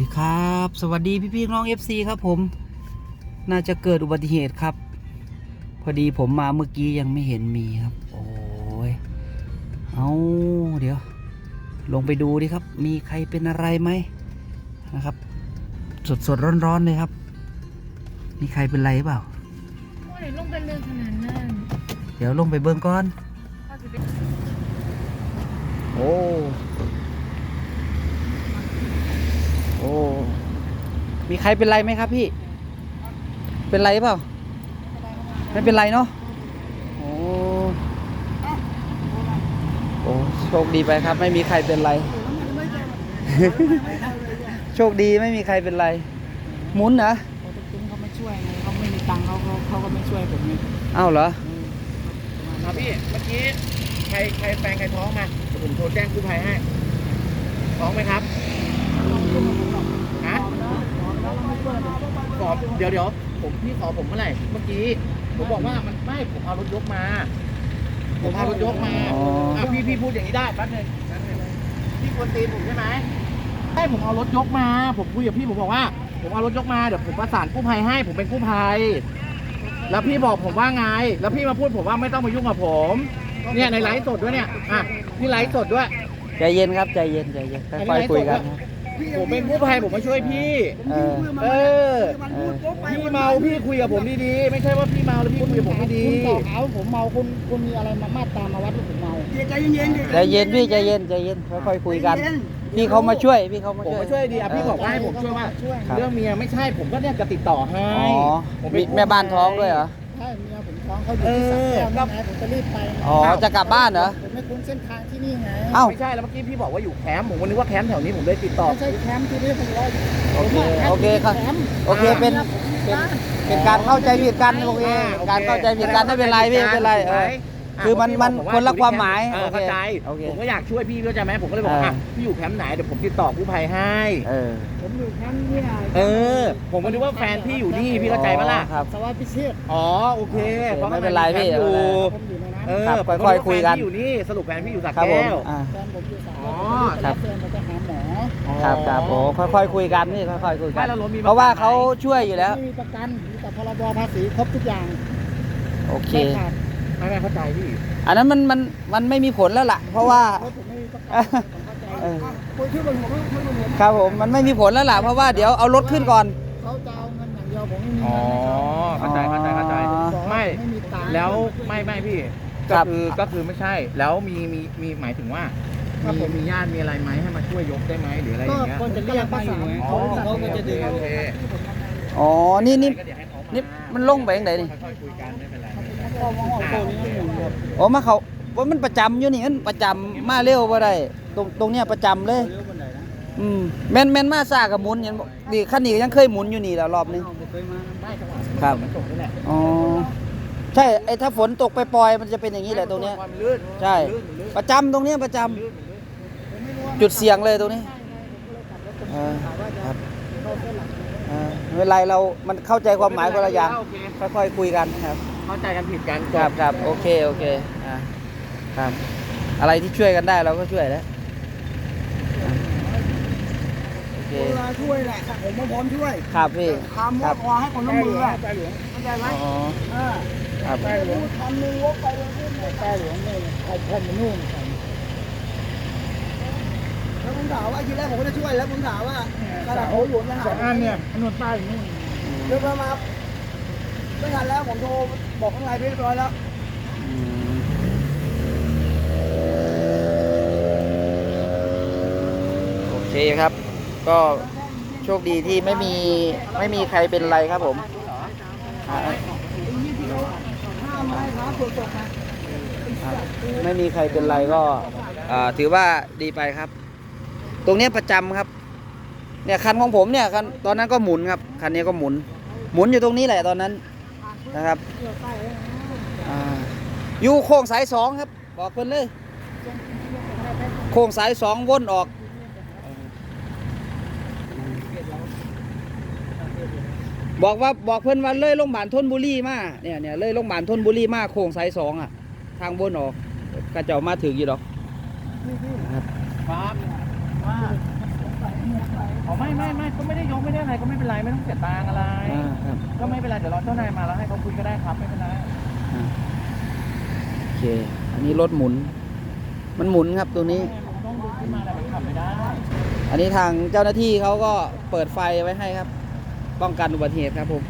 ดีครับ สวัสดีพี่พี่ๆน้อง FC ครับผม น่าจะเกิดอุบัติเหตุครับ พอดีผมมาเมื่อกี้ยังไม่เห็นมีครับ โอ้ยเอาเดี๋ยว ลงไปดูดิครับ มีใครเป็นอะไรไหมนะครับ สดสดร้อนร้อนๆเลยครับ มีใครเป็นไรเปล่าโอ้ยลงไปเรื่องขนาดนั้นเดี๋ยวลงไปเบิ่งก่อนเขาจะไปโอ้โอ้ มีใครเป็นไรไหมครับพี่ เป็นไรเปล่า ไม่เป็นไรเนาะ โอ้โอ้โชคดีไปครับ ไม่มีใครเป็นไร โชคดีไม่มีใครเป็นไร หมุนนะเขาจะทิ้งเขาไม่ช่วยไงเขาไม่มีตังค์เขาเขาเขาก็ไม่ช่วยผมไงอ้าวเหรอครับพี่ เมื่อกี้ใครใครแฟนใครท้องมาเดี๋ยวผมโทรแจ้งกู้ภัยให้ ท้องไหมครับฮะ ขอเดี๋ยวเดี๋ยวผมพี่ขอผมเมื่อไหร่เมื่อกี้ผมบอกว่ามันไม่ผมเอารถยกมา ผมเอารถยกมาอ๋ออะพี่พี่พูดอย่างนี้ได้แป๊บหนึงแป๊บหนึงพี่ควรตีนผมใช่ไหมใช่ผมเอารถยกมา ผมคุยกับพี่ผมบอกว่า ผมเอารถยกมาเดี๋ยวผมประสานกู้ภัยให้ ผมเป็นกู้ภัย แล้วพี่บอกผมว่าไง แล้วพี่มาพูดผมว่าไม่ต้องมายุ่งกับผม เนี่ยในไลฟ์สดด้วยเนี่ยอะนี่ไลฟ์สดด้วย ใจเย็นครับใจเย็นใจเย็นค่อยๆคุยกันนะผมเป็นกู้ภัยผมมาช่วยพี่ เออ เออเออ พี่เมาพี่คุยกับผมดีๆ ไม่ใช่ว่าพี่เมาแล้วพี่คุยกับผมไม่ดีคุณบอกเขาผมเมาคุณคุณมีอะไรมามาตรามาวัดว่าผมเมาใจเย็นๆใจเย็นพี่ใจเย็นใจเย็นค่อยๆคุยกัน พี่เขามาช่วยพี่เขามาผมช่วย มาช่วยดีอะพี่บอกว่าให้ผมช่วยว่าช่วยครับ เรื่องเมียไม่ใช่ผมก็เนี่ยจะติดต่อให้อ๋อผมเป็มีนกู้ภัยแม่บ้านท้องด้วยเหรอใช่เมียผมท้องเขาอยู่ที่สระแก้วเออนี่ไงผมจะรีบไปไงอ๋อจะกลับบ้านเหรอผมไม่คุ้นเส้นทางที่นี่ไงเอ้าไม่ใช่แล้วเมื่อกี้พี่บอกว่าอยู่แคมป์ผมก็นึกว่าแคมป์แถวนี้ผมเลยติดต่อไม่ใช่แคมป์ที่นี่ผมว่าโอเคผมว่าโอเคครับแมป์โอเคเป็นเป็นเป็นการเข้าใจผิดกันโอเคการเข้าใจผิดกันไม่เป็นไรพี่ไม่เป็นไรเออ คือมันมันคนละความหมายเออโอเคเข้าใจโอเคผมก็อยากช่วยพี่เข้าใจไหมผมก็เลยบอกเอออะพี่อยู่แคมป์ไหนเดี๋ยวผมติดต่อกู้ภัยให้ เออผมอยู่แคมป์เนี่ยเออ ผมก็นึกว่าแฟนพี่อยู่นี่พี่เข้าใจปะล่ะครับ สวัสดิ์พิเชษฐ์อ๋อโอเคโอเคเพราะไม่เป็นไรพี่แฟอยู่ผมอยู่ในนั้นเออครับผมค่อยๆคุยกันแฟพี่อยู่นี่สรุปแฟนพี่อยู่สักครับผมแก้วอ่า แฟนผมอยู่สระอ๋อแก้วผมจะรับแฟนผมจะหาหมอครับครับโอ้ค่อยๆคุยกันนี่ค่อยๆคุยกัไม่น แล้วรถมีเพราะว่าเขาช่วยอยู่แล้ว ไม่มีประกันมีแต่พรบภาษีครบทุกอย่างโอเค ไม่ขาด ไม่ไม่เข้าใจพี่อันนั้นมันมันมันไม่มีผลแล้วล่ะ เพราะว่าเพราะผมไม่มีประกันผมเข้าใจเออคุยชื่อบนหัวไม่คุยบนหัวครับผมมันไม่มีผลแล้วล่ะเพราะว่าเดี๋ยวเอารถขึ้นก่อน เขาจะเอาเงินอย่างเดียวผมไม่มีอ๋อเงินให้เขาเข้าใจเข้าใจเข้าใจอ๋อ บอกว่าไม่ ไม่มีตังค์แล้วไม่ไม่พี่ครัก็บคือก็คือไม่ใช่ แล้วมีมีมีหมายถึงว่ามีมีญาติมีอะไรไหมให้มาช่วยยกได้ไหมหรืออะไรอก็ย่างเงี้ยคนจะเรียกมาอยู่ไงอ๋อเขาเขาก็จะดึงโอเคอ๋อนี่นี่ก็เดี๋ยวให้เขามานี่มันลงไปยังไงนี่ ค่อยๆคุยกันไม่ เป็นไรเขามองว่าโอ้ยนี่หมุนแบบอ๋อมาเขาว่ามันประจำอยู่นี่มันประจำมาเร็วบ่ได้ ตรงตรงเนี้ยประจำเลย เลี้ยวคนไหนนะอืมแม่นแม่นมาซ่ากับหมุนเห็นบ่ดีคันนี้ยังเคยหมุนอยู่นี่แล้วรอบนึง เอาผมเคยมาได้จังหวะครับ มันจบนี่แหละอ๋อใช่ไอ้ถ้าฝนตกไปปล่อยๆมันจะเป็นอย่างนี้แหละตรงเนี้ย ความลื่นใช่ ลื่นลื่นประจำตรงเนี้ยประจำลื่นผมไม่รู้ว่าจุดเสี่ยงเลยตรงนี้เออถามว่าครับเข้าไม่เป็นไรเรา มันเข้าใจความหมายคนละอย่าง โเค ค่อยๆคุยกันครับ เข้าใจกันผิดกันจครับครับโอเคโอเคอ่าครับ อะไรที่ช่วยกันได้เราก็ช่วยแล้วอะโอเคเวลาช่วยแหละผมก็พร้อมช่วยครับพี่ทำครัว่าบขอให้คนละมืออะใต้หลวงเข้าใจไหมอ๋อเออครับใต้หลวงพูดคำหนึงวกไปเลยพูดหมดใต้หลวงนี่ใครพ่อมานู่นแล้วผมถามว่าทีแรกผมก็จะช่วยแล้วผมถามว่ากระดาษโอ้หลวงนะสองอันเนี่ยอันนู้นใต้นู่นเรื่องมามา ไม่ทันแล้วผมโทรบอกข้างในเรียบร้อยแล้วอืมโอเคครับ ก็โชคดีที่ไม่มีไม่มีใครเป็นไรครับผมอ่าห้ามไม่ให้ครับตรวจสอบนะครับไม่มีใครเป็นไรก็อ่าถือว่าดีไปครับ ตรงเนี้ยประจำครับ เนี่ยคันของผมเนี่ยคันตอนนั้นก็หมุนครับคันนี้ก็หมุน หมุนอยู่ตรงนี้แหละตอนนั้น นะครับอ่าอยู่โค้งสายสองครับ บอกเพิ่นเลย โค้งสายสองวนออกบอกว่าบอกเพิ่อนว่าเลยโรงพยาบาลทนบุรีมาเนี่ยเนี่ยเลยโรงพยาบาลทนบุรีมาโค้งสายสองอะ ทางวนออกกระเจ้ามาถึงอยู่ดอกครับ ครับว่าเอาไม่ไม่ไม่ก็ไม่ได้ยกไม่ได้อะไรก็ไม่เป็นไรไม่ต้องเสียตังค์อะไร อ่าครับก็ไม่เป็นไรเดี๋ยวรอเจ้านายมาแล้วให้เขาคุยก็ได้ครับไม่เป็นไรอ่าโอเค อันนี้รถหมุน มันหมุนครับตรงนี้ ผมต้องดูขึ้นมาแต่มันขับไม่ได้อันนี้ทางเจ้าหน้าที่เขาก็เปิดไฟไว้ให้ครับ ป้องกันอุบัติเหตุครับผม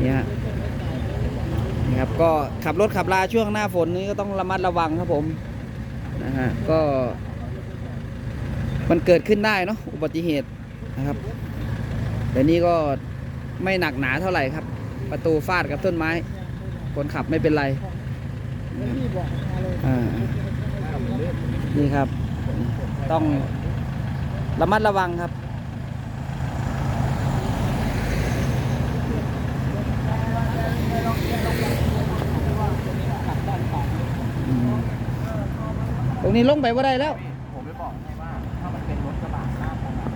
นี่ฮะนี่ครับก็ขับรถขับลาช่วงหน้าฝนนี้ก็ต้องระมัดระวังครับผมนะฮะก็ มันเกิดขึ้นได้เนาะอุบัติเหตุ นะครับแต่นี่ก็ไม่หนักหนาเท่าไหร่ครับ ประตูฟาดกับต้นไม้ คนขับไม่เป็นไรนี่ครับ ต้องระมัดระวังครับตรงนี้ลงไปว่าได้แล้ว ผมไปบอกให้ว่าถ้ามันเป็นรถกระบะหน้าผมอะ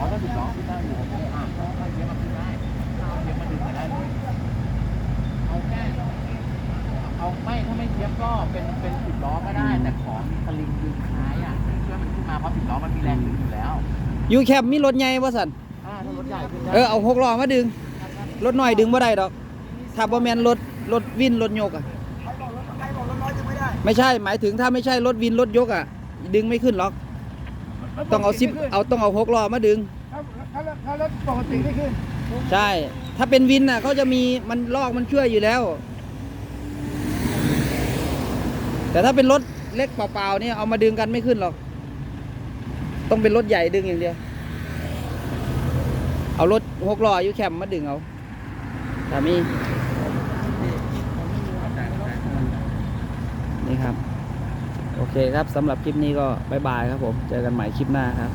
ขอถ้าสิบล้อขึ้นได้อยู่ผมอะถ้าเทียบมาขึ้นได้ถ้าเอาเทียบมาดึงมาได้เลยเอาแค่เอาไม่ถ้าไม่เทียบก็เป็นเป็นสิบล้อก็ได้ แต่ขอมีสลิงดึงท้ายอะช่วยมันขึ้นมาเพราะสิบล้อมันมีแรงดึงอยู่แล้วอยู่แคบมีรถใหญ่ว่าสันอ่าถ้ารถใหญ่ขึ้นได้เออเอาหกล้อมาดึง รถหน่อยดึงบ่ได้ดอก ถ้าบ่แมนรถรถวินรถยกอะใครบอกรถร้อยจึงไม่ได้ไม่ใช่หมายถึงถ้าไม่ใช่รถวินรถยกอะ ดึงไม่ขึ้นหรอก ต้องเอาซิปเอาต้องเอาหกล้อมาดึง ถ้าถ้าถ้ารถปกติไม่ขึ้นใช่ ถ้าเป็นวินน่ะเขาจะมีมันลอกมันช่วยอยู่แล้ว แต่ถ้าเป็นรถเล็กเปล่าๆเนี่ยเอามาดึงกันไม่ขึ้นหรอก ต้องเป็นรถใหญ่ดึงอย่างเดียว เอารถหกล้ออยู่แคมป์มาดึงเอาถ้ามีนี่ครับ โอเคครับสำหรับคลิปนี้ก็บายบายครับผม เจอกันใหม่คลิปหน้าครับ